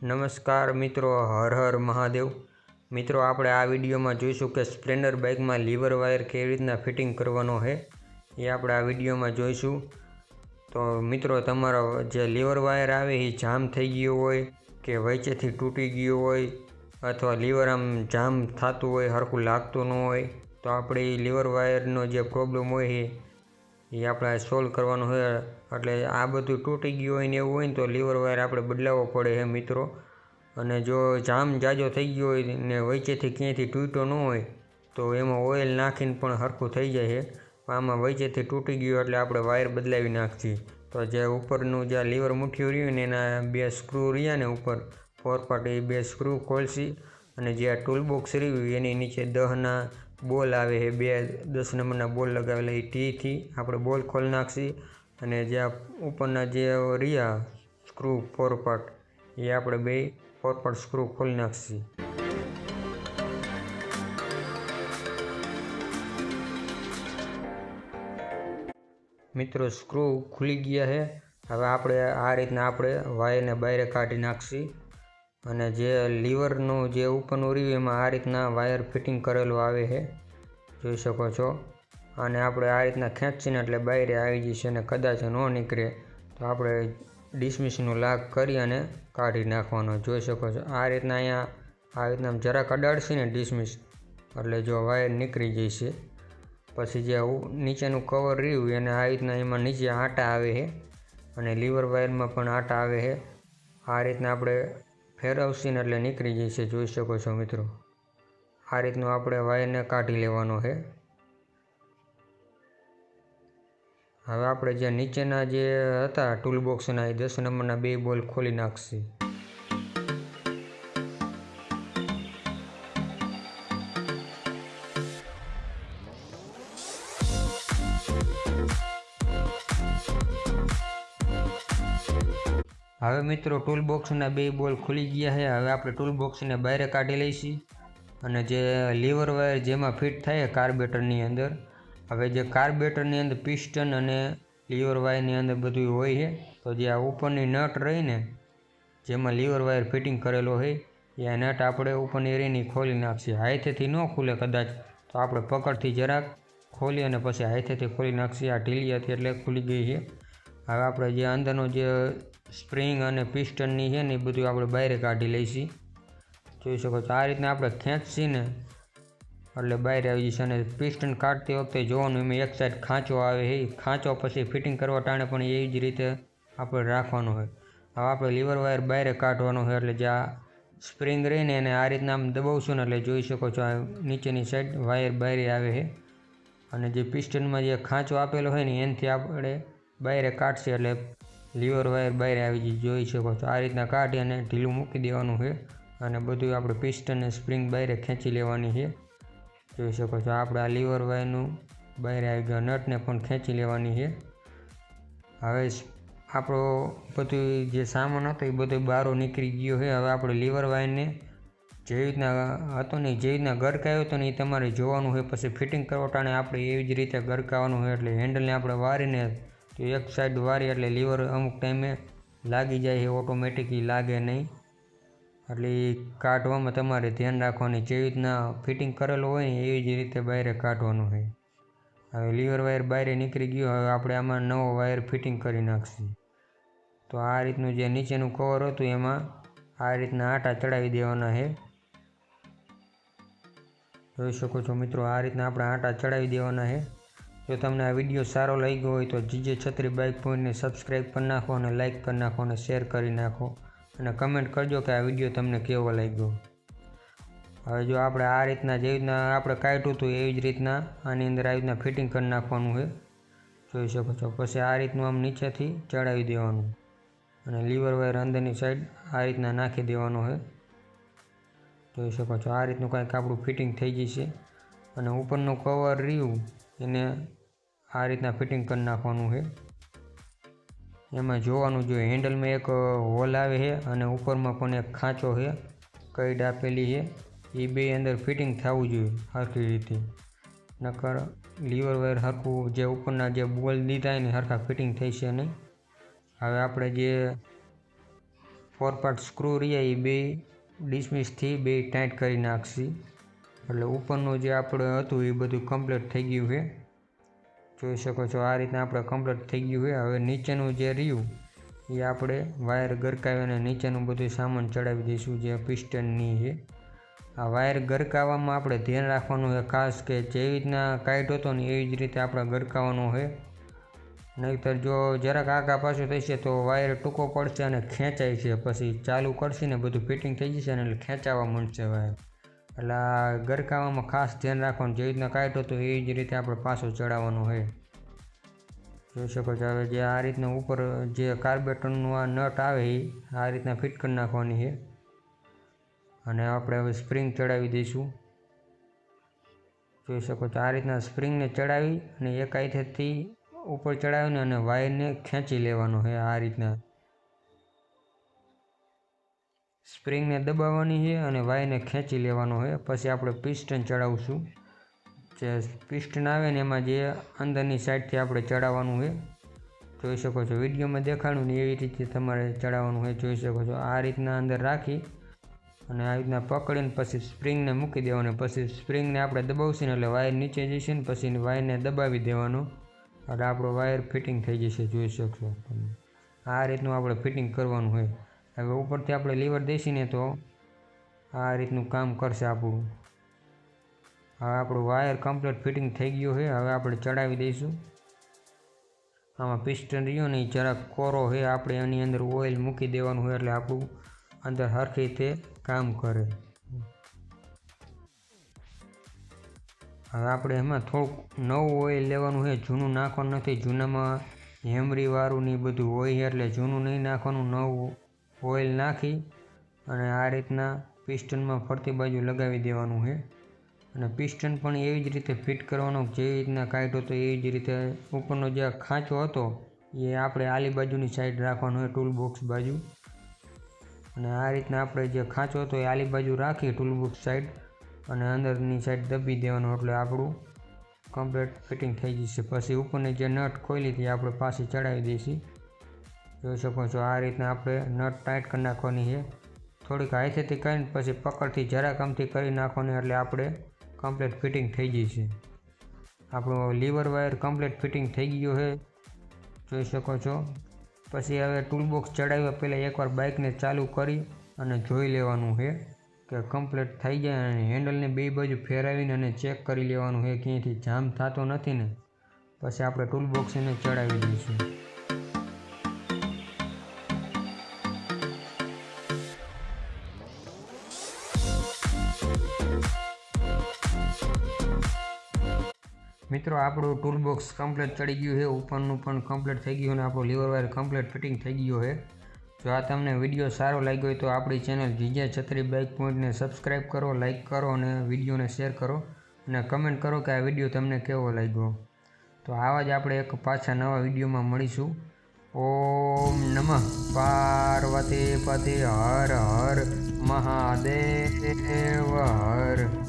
નમસ્કાર મિત્રો, હર હર મહાદેવ. મિત્રો, આપણે આ વિડીયોમાં જોઈશું કે સ્પ્લેન્ડર બાઇકમાં લીવર વાયર કેવી રીતના ફિટિંગ કરવાનો છે. એ આપણે આ વિડીયોમાં જોઈશું. તો મિત્રો, તમારો જે લીવર વાયર આવે એ જામ થઈ ગયો હોય કે વચ્ચેથી તૂટી ગયો હોય અથવા લીવર આમ જામ થતું હોય સરખું લાગતું ન હોય, તો આપણે એ લીવર વાયરનો જે પ્રોબ્લેમ હોય એ એ આપણે સોલ્વ કરવાનું હોય, એટલે આ બધું તૂટી ગયું હોય ને એવું હોય ને તો લીવર વાયર આપણે બદલાવવો પડે છે મિત્રો. અને જો જામ જાજો થઈ ગયો હોય ને વચ્ચેથી ક્યાંયથી તૂટ્યો ન હોય, તો એમાં ઓઇલ નાખીને પણ સરખું થઈ જાય છે આમાં વચ્ચેથી તૂટી ગયું એટલે આપણે વાયર બદલાવી નાખીએ. તો જે ઉપરનું જે લીવર મૂઠ્યું રહ્યું ને એના બે સ્ક્રૂ રહ્યા ને ઉપર ફોર પાર્ટ એ બે સ્ક્રૂ ખોલશી અને જે આ ટૂલબોક્સ રહ્યું એની નીચે દહના બોલ આવે છે. બે દસ નંબરના બોલ લગાવેલા એ ટીથી આપણે બોલ ખોલી નાખશી અને જે ઉપરના જે રહ્યા સ્ક્રૂ ફોર એ આપણે બે ફોર સ્ક્રૂ ખોલી નાખશી. મિત્રો સ્ક્રૂ ખુલી ગયા છે. હવે આપણે આ રીતના આપણે વાયરને બહાર કાઢી નાખશી. અને જે લીવરનું જે ઉપરનું રહ્યું એમાં આ રીતના વાયર ફિટિંગ કરેલું આવે છે. જોઈ શકો છો. અને આપણે આ રીતના ખેંચીને એટલે બહાર આવી જશે અને કદાચ ન નીકળે, તો આપણે ડિસમિસનું લાગ કરી અને કાઢી નાખવાનો. જોઈ શકો છો. આ રીતના અહીંયા, આ રીતના જરાક અડાડશે ને ડિસમિસ એટલે જો વાયર નીકળી જશે પછી જે નીચેનું કવર રહ્યું એને આ રીતના એમાં નીચે આટા આવે છે. અને લીવર વાયરમાં પણ આટા આવે છે. આ રીતના આપણે ફેરવશે ને એટલે નીકળી જશે જોઈ શકો છો મિત્રો. આ રીતનું આપણે વાયરને કાઢી લેવાનો છે. હવે આપણે જે નીચેના જે હતા ટૂલ બોક્સના એ દસ નંબરના બે બોલ ખોલી નાખશે. હવે મિત્રો ટૂલ બોક્સના બે બોલ ખુલી ગયા છે. હવે આપણે ટૂલ બોક્સને બહાર કાઢી લઈશી. અને જે લીવર વાયર જેમાં ફિટ થાય કાર્બેટરની અંદર. હવે જે કાર્બેટરની અંદર પિસ્ટન અને લીવર વાયરની અંદર બધું હોય છે, તો જે આ ઉપરની નટ રહીને જેમાં લીવર વાયર ફિટિંગ કરેલો હોય, એ નટ આપણે ઉપરની એરીની ખોલી નાખશે. હાથેથી ન ખુલે કદાચ, તો આપણે પકડથી જરાક ખોલી અને પછી હાથેથી ખોલી નાખશે. આ ઢીલી હતી એટલે ખુલી ગઈ છે. હવે આપણે જે અંદરનો જે સ્પ્રિંગ અને પિસ્ટનની છે ને એ બધું આપણે બહાર કાઢી લઈશી. જોઈ શકો છો, આ રીતના આપણે ખેંચશી ને એટલે બહાર આવી જશે અને પિસ્ટન કાઢતી વખતે જોવાનું એમાં એક સાઈડ ખાંચો આવે એ ખાંચો પછી ફિટિંગ કરવા ટાણે પણ એવી જ રીતે આપણે રાખવાનું હોય. હવે આપણે લીવર વાયર બહાર કાઢવાનો હોય એટલે જે આ સ્પ્રિંગ રહીને એને આ રીતના આમ દબાવશું ને એટલે જોઈ શકો છો આ નીચેની સાઈડ વાયર બહાર આવે છે. અને જે પિસ્ટનમાં જે ખાંચો આપેલો હોય ને એનાથી આપણે બહાર કાઢશે એટલે લીવર વાયર બહાર આવી જઈ જોઈ શકો છો. આ રીતના કાઢી અને ઢીલું મૂકી દેવાનું છે અને બધું આપણે પિસ્ટ અને સ્પ્રિંગ બહાર ખેંચી લેવાની છે. જોઈ શકો છો, આપણે આ લીવર વાયરનું બહાર આવી ગયો, નટને પણ ખેંચી લેવાની છે. હવે આપણો બધું જે સામાન હતો એ બધો બારો નીકળી ગયો છે. હવે આપણે લીવર વાયરને જેવી રીતના હતો ને, જેવી રીતના ગરકાયો હતો ને એ તમારે જોવાનું હોય પછી ફિટિંગ કરવા ટાણે આપણે એવી જ રીતે ગરકાવાનું હોય એટલે હેન્ડલને આપણે વારીને તો એક સાઈડ વારી એટલે લીવર અમુક ટાઈમે લાગી જાય છે ઓટોમેટિકલી લાગે નહીં. એટલે એ કાઢવામાં તમારે ધ્યાન રાખવાની જેવી રીતના ફિટિંગ કરેલું હોય ને એવી જ રીતે બહાર કાઢવાનું હોય હવે લીવર વાયર બહાર નીકળી ગયો, હવે આપણે આમાં નવો વાયર ફિટિંગ કરી નાખશું. તો આ રીતનું જે નીચેનું કવર હતું એમાં આ રીતના આટા ચડાવી દેવાના છે. જોઈ શકો છો મિત્રો, આ રીતના આપણે આટા ચડાવી દેવાના છે. જો તમને આ વીડિયો સારો લાગ્યો હોય તો જીજે છત્રી બાઇક પોઈન્ટને સબસ્ક્રાઈબ કરી નાખો અને લાઇક કરી નાખો અને શેર કરી નાખો. અને કમેન્ટ કરજો કે આ વીડિયો તમને કેવો લાગ્યો. હવે જો આપણે આ રીતના જેવી રીતના આપણે કાઢ્યું હતું એવી જ રીતના આની અંદર આવી રીતના ફિટિંગ કરી નાખવાનું છે. જોઈ શકો છો. પછી આ રીતનું આમ નીચેથી ચડાવી દેવાનું. અને લીવર વાયર અંદરની સાઈડ આ રીતના નાખી દેવાનો છે. જોઈ શકો છો. આ રીતનું કાંઈક આપણું ફિટિંગ થઈ જશે અને ઉપરનું કવર રહ્યું. એને આ રીતના ફિટિંગ કરી નાખવાનું છે. એમાં જોવાનું જોઈએ હેન્ડલમાં એક હોલ આવે છે અને ઉપરમાં પણ એક ખાંચો છે કઈડ આપેલી છે એ બે અંદર ફિટિંગ થવું જોઈએ સરખી રીતે. નકર લીવર વાયર સરખું જે ઉપરના જે બોલ દીધા હોય ને સરખા ફિટિંગ થઈ છે નહીં. હવે આપણે જે ફોર પાર્ટ સ્ક્રૂ રહ્યા એ બે ડિસમિસથી બે ટાઈટ કરી નાખશી. એટલે ઉપરનું જે આપણે હતું એ બધું કમ્પ્લીટ થઈ ગયું છે. જોઈ શકો છો, આ રીતના આપણે કમ્પ્લીટ થઈ ગયું છે. હવે નીચેનું જે રહ્યું, એ આપણે વાયર ગરકાવી અને નીચેનું બધું સામાન ચડાવી દઈશું, જે પિસ્ટનની છે. આ વાયર ગરકાવવામાં આપણે ધ્યાન રાખવાનું છે ખાસ કે જેવી રીતના કાઈટ હતો ને, એવી જ રીતે આપણે ગરકાવવાનું છે. નહીંતર જો જરાક આગા પાછું થશે તો વાયર ટૂંકો પડશે અને ખેંચાય છે. પછી ચાલુ કરશે ને બધું ફિટિંગ થઈ જશે ને એટલે ખેંચાવા માંડશે વાયર એટલે આ ગરકાવામાં ખાસ ધ્યાન રાખવાનું જેવી રીતના કાઈટ તો એ જ રીતે આપણે પાછું ચડાવવાનું હોય. જોઈ શકો છો, હવે જે આ રીતના ઉપર જે કાર્બેટનનું આ નટ આવે એ, આ રીતના ફિટ કરી નાખવાની છે. અને આપણે હવે સ્પ્રિંગ ચડાવી દઈશું. જોઈ શકો છો, આ રીતના સ્પ્રિંગને ચડાવી અને એક આઈથેથી ઉપર ચડાવીને અને વાયરને ખેંચી લેવાનો છે આ રીતના. સ્પ્રિંગને દબાવવાની છે અને વાયને ખેંચી લેવાનો છે. પછી આપણે પિસ્ટન ચડાવશું. જે પિસ્ટન આવે ને એમાં જે અંદરની સાઈડથી આપણે ચડાવવાનું છે. જોઈ શકો છો, વિડીયોમાં દેખાડું ને એવી રીતે તમારે ચડાવવાનું હોય જોઈ શકો છો, આ રીતના અંદર રાખી અને આ રીતના પકડીને પછી સ્પ્રિંગને મૂકી દેવાનું. પછી સ્પ્રિંગને આપણે દબાવશું ને એટલે વાયર નીચે જશે ને પછી વાયરને દબાવી દેવાનો. એટલે આપણો વાયર ફિટિંગ થઈ જશે, જોઈ શકશો તમે. આ રીતનું આપણે ફિટિંગ કરવાનું હોય હવે ઉપરથી આપણે લીવર દેશીને તો આ રીતનું કામ કરશે આપણું. હવે આપણું વાયર કમ્પ્લીટ ફિટિંગ થઈ ગયું છે. હવે આપણે ચડાવી દઈશું. આમાં પિસ્ટન રહ્યું ને જરાક કોરો છે. આપણે એની અંદર ઓઇલ મૂકી દેવાનું હોય એટલે આપણું અંદર હરખી રીતે કામ કરે. હવે આપણે એમાં થોડુંક નવું ઓઇલ લેવાનું છે. જૂનું નાખવાનું નથી. જૂનામાં હેમરીવાળું ને બધું હોય એટલે જૂનું નહીં નાખવાનું, નવું ઓઇલ નાખી અને આ રીતના પિસ્ટનમાં ફરતી બાજુ લગાવી દેવાનું છે. અને પિસ્ટન પણ એવી જ રીતે ફિટ કરવાનો જેવી રીતના કાઢ્યો હતો એવી જ રીતે ઉપરનો જે ખાંચો હતો, એ આપણે આલી બાજુની સાઈડ રાખવાનો હોય ટૂલ બોક્સ બાજુ. અને આ રીતના આપણે જે ખાંચો હતો એ આલી બાજુ રાખી ટૂલ બોક્સ સાઈડ અને અંદરની સાઈડ દબી દેવાનું એટલે આપણું કમ્પ્લીટ ફિટિંગ થઈ જશે. પછી ઉપરની જે નટ ખોલી હતી આપણે પાછી ચડાવી દઈશી. જોઈ શકો છો, આ રીતના આપણે નટ ટાઈટ કરી નાખવાની છે. થોડીક હાથેથી કરીને પછી પકડથી જરાક આમથી કરી નાખવાની, એટલે આપણે કમ્પ્લીટ ફિટિંગ થઈ ગઈ છે. આપણો લીવર વાયર કમ્પ્લીટ ફિટિંગ થઈ ગયો છે. જોઈ શકો છો. પછી હવે ટૂલબોક્સ ચડાવ્યા પહેલાં એકવાર બાઇકને ચાલુ કરી અને જોઈ લેવાનું છે કે કમ્પ્લીટ થઈ જાય અને હેન્ડલને બે બાજુ ફેરવીને અને ચેક કરી લેવાનું છે. ક્યાંયથી જામ થતો નથી ને. પછી આપણે ટૂલબોક્સને ચડાવી દઈશું. મિત્રો, આપણું ટૂલ બોક્સ કમ્પ્લીટ ચડી ગયું છે. ઉપરનું પણ કમ્પ્લીટ થઈ ગયું અને આપણું લીવર વાયર કમ્પ્લીટ ફિટિંગ થઈ ગયું છે. જો આ તમને વીડિયો સારો લાગ્યો હોય તો આપણી channel G J Chhatri bike પોઈન્ટને સબસ્ક્રાઈબ કરો લાઇક કરો અને વિડીયોને શેર કરો. અને કમેન્ટ કરો કે આ વીડિયો તમને કેવો લાગ્યો. તો આવા જ આપણે એક પાછા નવા વિડીયોમાં મળીશું. ઓમ નમઃ. પાર્વતી પતિ હર હર મહાદેવ હર.